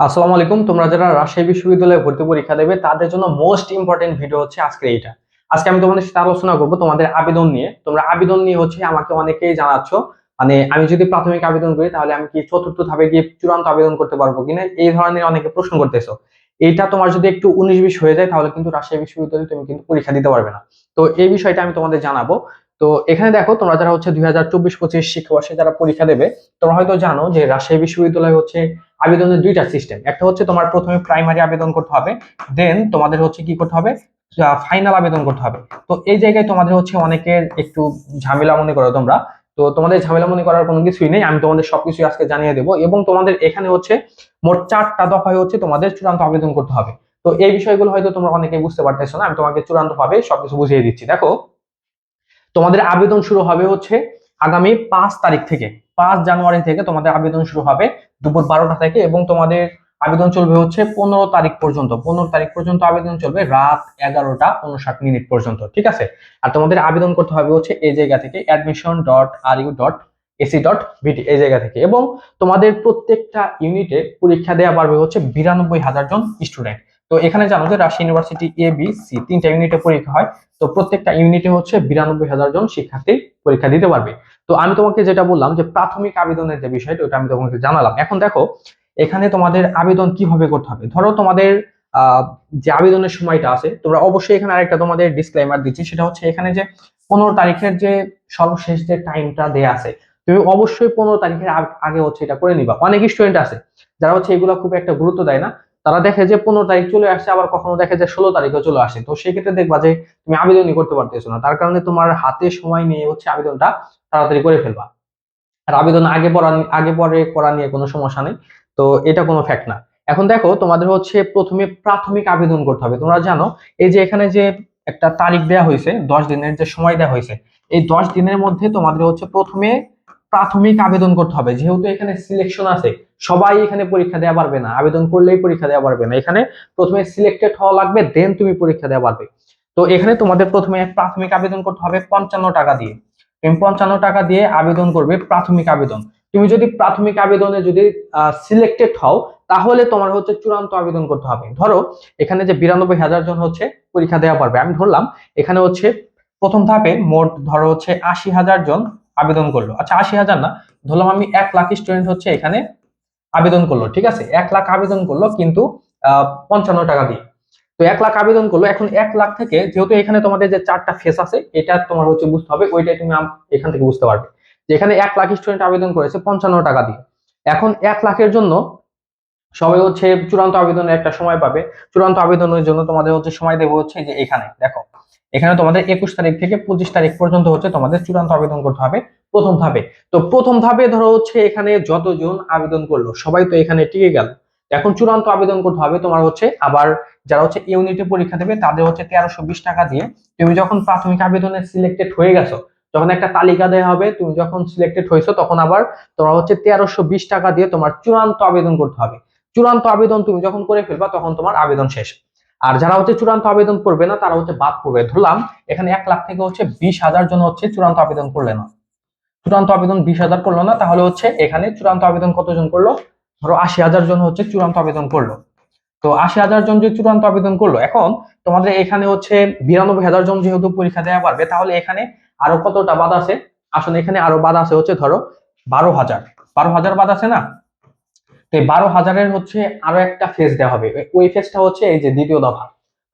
আসসালামু আলাইকুম। তোমরা যারা রাজশাহী বিশ্ববিদ্যালয়ে ভর্তি পরীক্ষা দেবে, তাদের জন্য মোস্ট ইম্পর্টেন্ট ভিডিও হচ্ছে আজকে এইটা। আজকে আমি তোমাদের সাথে আলোচনা করব তোমাদের আবেদন নিয়ে। তোমরা আবেদন নিয়ে হচ্ছে আমাকে অনেকেই জানাচ্ছ। মানে আমি যদি প্রাথমিক আবেদন করি, তাহলে আমি কি চতুর্থ ধাপে গিয়ে চূড়ান্ত আবেদন করতে পারব কিনা? এই ধরনের অনেকে প্রশ্ন করতেছো। এইটা তোমার যদি একটু উনিশ বিশ হয়ে যায়, তাহলে কিন্তু রাজশাহী বিশ্ববিদ্যালয়ে তুমি কিন্তু পরীক্ষা দিতে পারবে না। তো এই বিষয়টা আমি তোমাদের জানাব। তো এখানে দেখো, তোমরা যারা হচ্ছে দুই হাজার চব্বিশ পঁচিশ শিক্ষাবর্ষে যারা পরীক্ষা দেবে, তোমরা হয়তো জানো যে রাজশাহী বিশ্ববিদ্যালয় হচ্ছে আবেদনের দুইটা সিস্টেম একটা হচ্ছে তোমার প্রথমে প্রাইমারি আবেদন করতে হবে দেন তোমাদের হচ্ছে কি করতে হবে? ফাইনাল আবেদন করতে হবে। তো এই জায়গায় তোমাদের হচ্ছে অনেকের একটু ঝামেলা মনে করো তোমরা। তো তোমাদের ঝামেলা মনে করার কোনো কিছুই নেই, আমি তোমাদের সবকিছু আজকে জানিয়ে দেবো। এবং তোমাদের এখানে হচ্ছে মোট চারটা দফায় হচ্ছে তোমাদের চূড়ান্ত আবেদন করতে হবে। তো এই বিষয়গুলো হয়তো তোমরা অনেকে বুঝতে পারতেছো না, আমি তোমাকে চূড়ান্ত ভাবে সবকিছু বুঝিয়ে দিচ্ছি। দেখো, তোমাদের আবেদন শুরু হবে হচ্ছে আগামী পাঁচ তারিখ থেকে, পাঁচ জানুয়ারি থেকে তোমাদের আবেদন শুরু হবে। দুপুর বারোটা থেকে এবং তোমাদের আবেদন চলবে হচ্ছে পনেরো তারিখ পর্যন্ত। পনেরো তারিখ পর্যন্ত আবেদন চলবে রাত এগারোটা উনষাট মিনিট পর্যন্ত, ঠিক আছে? আর তোমাদের আবেদন করতে হবে হচ্ছে এই জায়গা থেকে admission dot R U dot AC dot BD এই জায়গা থেকে। এবং তোমাদের প্রত্যেকটা ইউনিটে পরীক্ষা দেওয়া পারবে হচ্ছে বিরানব্বই হাজার জন স্টুডেন্ট তো এখানে জানো যে Rajshahi university A B C তিনটা ইউনিটে পরীক্ষা হয়। তো প্রত্যেকটা ইউনিটে হচ্ছে বিরানব্বই হাজার জন শিক্ষার্থী পরীক্ষা দিতে পারবে। তো আমি তোমাকে যেটা বললাম যে প্রাথমিক আবেদনের যে বিষয়টা, ওটা আমি তোমাকে জানালাম। এখন দেখো, এখানে তোমাদের আবেদন কীভাবে করতে হবে? ধরো তোমাদের যে আবেদনের সময়টা আছে, তোমরা অবশ্যই এখানে আরেকটা তোমাদের ডিসক্লেমার দিচ্ছি, সেটা হচ্ছে এখানে যে পনেরো তারিখের যে সর্বশেষ যে টাইমটা দেয়া আছে, তুমি অবশ্যই পনেরো তারিখের আগে হচ্ছে এটা করে নিবা। অনেক স্টুডেন্ট আছে, যারা হচ্ছে এগুলো খুব একটা গুরুত্ব দেয় না। তারা দেখে যে পনেরো তারিখ চলে আসছে, আবার কখনো দেখে যে ষোলো তারিখে চলে আসে। তো সেক্ষেত্রে দেখবা যে তুমি আবেদনই করতে পারতেছো না। তার কারণে তোমার হাতে সময় নিয়ে হচ্ছে আবেদনটা তাড়াতাড়ি করে ফেলবা। আর আবেদন আগে পড়া আগে পরে করা নিয়ে কোনো সমস্যা নেই। তো এটা কোনো ফ্যাক্ট না। এখন দেখো, তোমাদের হচ্ছে প্রথমে প্রাথমিক আবেদন করতে হবে। তোমরা জানো, এই যে এখানে যে একটা তারিখ দেওয়া হয়েছে, দশ দিনের যে সময় দেওয়া হয়েছে, এই দশ দিনের মধ্যে তোমাদের হচ্ছে প্রথমে প্রাথমিক আবেদন করতে হবে। যেহেতু এখানে সিলেকশন আছে, সবাই এখানে পরীক্ষা দেওয়া পারবে না। আবেদন করলেই পরীক্ষা দেওয়া পারবে না। এখানে প্রথমে সিলেক্টেড হওয়া লাগবে দেন তুমি পরীক্ষা দেওয়া পারবে। তো এখানে তোমাদের প্রথমে প্রাথমিক আবেদন করতে হবে পঞ্চান্ন টাকা দিয়ে। তুমি পঞ্চান্ন টাকা দিয়ে আবেদন করবে প্রাথমিক আবেদন। তুমি যদি প্রাথমিক আবেদনে যদি সিলেক্টেড হও, তাহলে তোমার হচ্ছে চূড়ান্ত আবেদন করতে হবে। ধরো, এখানে যে বিরানব্বই হাজার জন হচ্ছে পরীক্ষা দেওয়া পারবে। আমি ধরলাম, এখানে হচ্ছে প্রথম ধাপে মোট ধরো হচ্ছে আশি হাজার জন আবেদন করল। আচ্ছা আশি হাজার না? ধরলাম আমি এক লাখ স্টুডেন্ট হচ্ছে এখানে আবেদন করল, ঠিক আছে? এক লাখ আবেদন করল কিন্তু পঞ্চান্ন টাকা দিয়ে। তো এক লাখ আবেদন করল, এখন এক লাখ থেকে যেহেতু এখানে তোমাদের যে চারটা ফেস আছে, এটা তোমার হচ্ছে বুঝতে হবে, ওইটাই তুমি এখান থেকে বুঝতে পারবে। যে এখানে এক লাখ স্টুডেন্ট আবেদন করেছে পঞ্চান্ন টাকা দিয়ে। এখন এক লাখের জন্য সবাই হচ্ছে চূড়ান্ত আবেদনের একটা সময় পাবে। চূড়ান্ত আবেদনের জন্য তোমাদের হচ্ছে সময় দেবো হচ্ছে যে এখানে, দেখো। এখানে তোমাদের একুশ তারিখ থেকে পঁচিশ তারিখ পর্যন্ত হচ্ছে তোমাদের চূড়ান্ত আবেদন করতে হবে প্রথম ধাপে। তো প্রথম ধাপে ধরো হচ্ছে এখানে যতজন আবেদন করল, সবাই তো এখানে টিকে গেল। এখন চূড়ান্ত আবেদন করতে হবে তোমার হচ্ছে আবার যারা হচ্ছে ইউনিটে পরীক্ষা দেবে তাদের হচ্ছে তেরোশো বিশ টাকা দিয়ে তুমি যখন প্রাথমিক আবেদনে সিলেক্টেড হয়ে গেছো, যখন একটা তালিকা দেওয়া হবে, তুমি যখন সিলেক্টেড হয়েছো তখন আবার তোমার হচ্ছে তেরোশো বিশ টাকা দিয়ে তোমার চূড়ান্ত আবেদন করতে হবে। চূড়ান্ত আবেদন তুমি যখন করে ফেলবা তখন তোমার আবেদন শেষ। আর যারা হচ্ছে চূড়ান্ত আবেদন করবে না, তারা হচ্ছে বাদ করবে ধরলাম, এখানে এক লাখ থেকে হচ্ছে বিশ হাজার জন হচ্ছে চূড়ান্ত আবেদন করলে না। চূড়ান্ত আবেদন বিশ হাজার করল না, তাহলে হচ্ছে এখানে চূড়ান্ত আবেদন কতজন করল? ধরো আশি হাজার জন হচ্ছে চূড়ান্ত আবেদন করল। তো আশি হাজার জন যে চূড়ান্ত আবেদন করল, এখন তোমাদের এখানে হচ্ছে বিরানব্বই হাজার জন যেহেতু পরীক্ষা দেওয়া পারবে, তাহলে এখানে আরও কতটা বাদ আছে? আসলে এখানে আরও বাদ আছে হচ্ছে ধরো বারো হাজার। বারো হাজার বাদ আছে না? তো এই বারো হাজারের হচ্ছে আরও একটা ফেজ দেওয়া হবে। ওই ফেজটা হচ্ছে এই যে দ্বিতীয় দফা।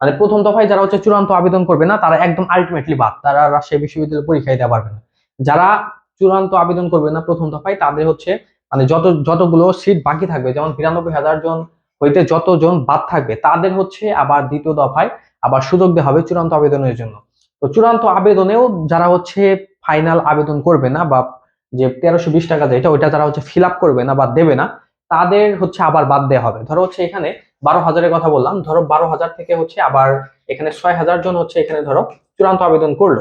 মানে প্রথম দফায় যারা হচ্ছে চূড়ান্ত আবেদন করবে না, তারা একদম আলটিমেটলি বাদ। তারা রাজশাহী বিশ্ববিদ্যালয়ে পরীক্ষা দিতে পারবে না। যারা চূড়ান্ত আবেদন করবে না প্রথম দফায়, তাদের হচ্ছে মানে যত, যতগুলো সিট বাকি থাকবে, যেমন বিরানব্বই হাজার জন হইতে যতজন বাদ থাকবে, তাদের হচ্ছে আবার দ্বিতীয় দফায় আবার সুযোগ দেওয়া হবে চূড়ান্ত আবেদনের জন্য। তো চূড়ান্ত আবেদনেও যারা হচ্ছে ফাইনাল আবেদন করবে না বা যে তেরোশো টাকা যেটা ওইটা যারা হচ্ছে ফিল করবে না বা দেবে না তাদের হচ্ছে আবার বাদ দেওয়া হবে। ধরো হচ্ছে এখানে বারো হাজারের কথা বললাম, ধরো বারো হাজার থেকে হচ্ছে আবার এখানে ছয় হাজার জন হচ্ছে এখানে ধরো চূড়ান্ত আবেদন করল।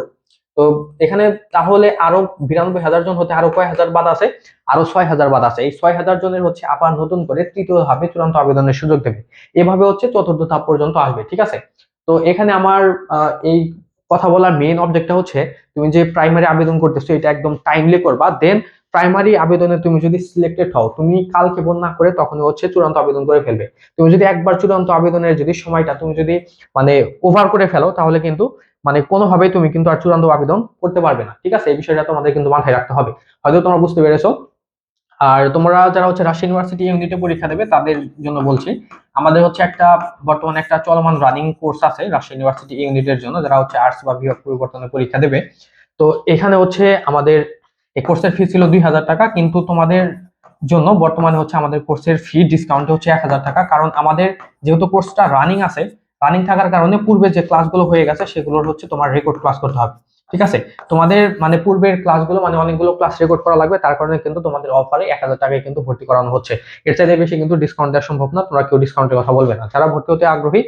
তো এখানে তাহলে আরও বিরানব্বই হাজার জন হতে আরও কয় হাজার বাদ আছে? আরও ছয় হাজার বাদ আছে। এই ছয় হাজার জনের হচ্ছে আবার নতুন করে তৃতীয় ধাপে চূড়ান্ত আবেদনের সুযোগ দেবে। এভাবে হচ্ছে চতুর্থ ধাপ পর্যন্ত আসবে, ঠিক আছে? তো এখানে আমার এই কথা বলার মেইন অবজেক্টটা হচ্ছে তুমি যে প্রাইমারি আবেদন করতেছো এটা একদম টাইমলি করবা। দেন প্রাইমারি আবেদনে তুমি যদি সিলেক্টেড হও, তুমি কালকে বল না করে তখনই হচ্ছে চূড়ান্ত আবেদন করে ফেলবে। তুমি যদি একবার চূড়ান্ত আবেদনের যদি সময়টা তুমি যদি মানে ওভার করে ফেলো, তাহলে কিন্তু মানে কোনোভাবেই তুমি কিন্তু আর চূড়ান্ত আবেদন করতে পারবে না। ঠিক আছে? এই বিষয়টা তোমাদের কিন্তু মাথায় রাখতে হবে। হয়তো তোমরা বুঝতে পেরেছ আর তোমরা যারা হচ্ছে রাজশাহী ইউনিভার্সিটি ইউনিটে পরীক্ষা দেবে, তাদের জন্য বলছি, আমাদের হচ্ছে একটা বর্তমানে একটা চলমান রানিং কোর্স আছে রাজশাহী ইউনিভার্সিটি ইউনিটের জন্য, যারা হচ্ছে আর্টস বা বিভাগ পরিবর্তনে পরীক্ষা দেবে। তো এখানে হচ্ছে আমাদের, এই কোর্সের ফি ছিল দুই হাজার টাকা, কিন্তু তোমাদের জন্য বর্তমানে হচ্ছে আমাদের কোর্সের ফি ডিসকাউন্ট হচ্ছে এক হাজার টাকা, কারণ আমাদের যেহেতু কোর্সটা রানিং আছে রানিং থাকার কারণে পূর্বে যে ক্লাসগুলো হয়ে গেছে, সেগুলোর হচ্ছে তোমার রেকর্ড ক্লাস করতে হবে। ঠিক আছে? তোমাদের মানে পূর্বের ক্লাসগুলো মানে অনেকগুলো ক্লাস রেকর্ড করা লাগবে, তার কারণে কিন্তু তোমাদের অফারে এক হাজার টাকায় কিন্তু ভর্তি করানো হচ্ছে। এর চাইতে বেশি কিন্তু ডিসকাউন্ট দেওয়া সম্ভব না, তোমরা কেউ ডিসকাউন্টের কথা বলবে না। যারা ভর্তি হতে আগ্রহী,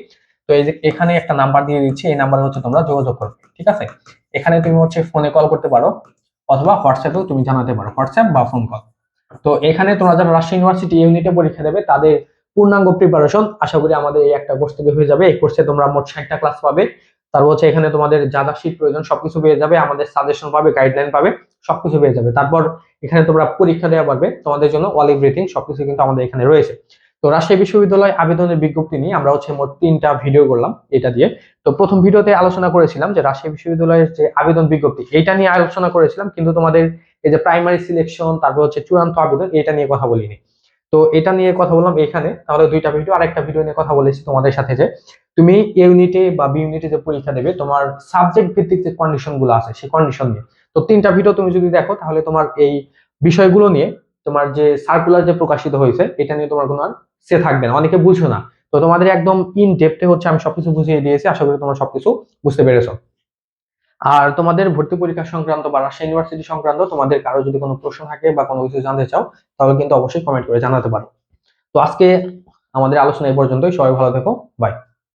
তো এই যে এখানে একটা নাম্বার দিয়ে দিচ্ছি, এই নাম্বারে হচ্ছে তোমরা যোগাযোগ করবে, ঠিক আছে? এখানে তুমি হচ্ছে ফোনে কল করতে পারো, অথবা হোয়াটসঅ্যাপেও তুমি জানাতে পারো হোয়াটসঅ্যাপ বা ফোন কল তো এখানে তোমরা যারা রাজশাহী ইউনিভার্সিটি ইউনিটে পরীক্ষা দেবে, তাদের পূর্ণাঙ্গ প্রিপারেশন আশা করি আমাদের এই একটা কোর্স থেকে হয়ে যাবে। এই কোর্সে তোমরা মোট ষাটটা ক্লাস পাবে। তারপর হচ্ছে এখানে তোমাদের যা যা শীত প্রয়োজন সবকিছু পেয়ে যাবে, আমাদের সাজেশন পাবে গাইডলাইন পাবে, সবকিছু পেয়ে যাবে। তারপর এখানে তোমরা পরীক্ষা দেওয়া পারবে, তোমাদের জন্য অল এভরিথিং সবকিছু কিন্তু আমাদের এখানে রয়েছে। তো রাজশাহী বিশ্ববিদ্যালয় আবেদনের বিজ্ঞপ্তি নিয়ে আমরা হচ্ছে মোট তিনটা ভিডিও করলাম এটা দিয়ে। তো প্রথম ভিডিওতে আলোচনা করেছিলাম যে রাজশাহী বিশ্ববিদ্যালয়ের যে আবেদন বিজ্ঞপ্তি এটা নিয়ে আলোচনা করেছিলাম, কিন্তু তোমাদের এই যে প্রাইমারি সিলেকশন তারপর হচ্ছে চূড়ান্ত আবেদন এটা নিয়ে কথা বলিনি। তো এটা নিয়ে কথা বললাম এখানে। তাহলে দুইটা ভিডিও আর একটা ভিডিও নিয়ে কথা বলেছি তোমাদের সাথে যে, তুমি ইউনিটে বা বি ইউনিটে যে পরীক্ষা দেবে, তোমার সাবজেক্ট ভিত্তিক যে কন্ডিশনগুলো আছে, সেই কন্ডিশন নিয়ে। তো তিনটা ভিডিও তুমি যদি দেখো, তাহলে তোমার এই বিষয়গুলো নিয়ে, তোমার যে সার্কুলার যে প্রকাশিত হয়েছে, এটা নিয়ে তোমার কোনো আর সে থাকবে না। অনেকে বুঝো না। তো তোমাদের একদম ইন ডেপথে হচ্ছে আমি সবকিছু বুঝিয়ে দিয়েছি, আশা করি তোমরা সবকিছু বুঝতে পেরেছ। আর তোমাদের ভর্তি পরীক্ষা সংক্রান্ত বা রাজশাহী ইউনিভার্সিটি সংক্রান্ত তোমাদের কারও যদি কোনো প্রশ্ন থাকে বা কোনো কিছু জানতে চাও, তাহলে কিন্তু অবশ্যই কমেন্ট করে জানাতে পারো। তো আজকে আমাদের আলোচনা এই পর্যন্তই। সবাই ভালো থেকো। বাই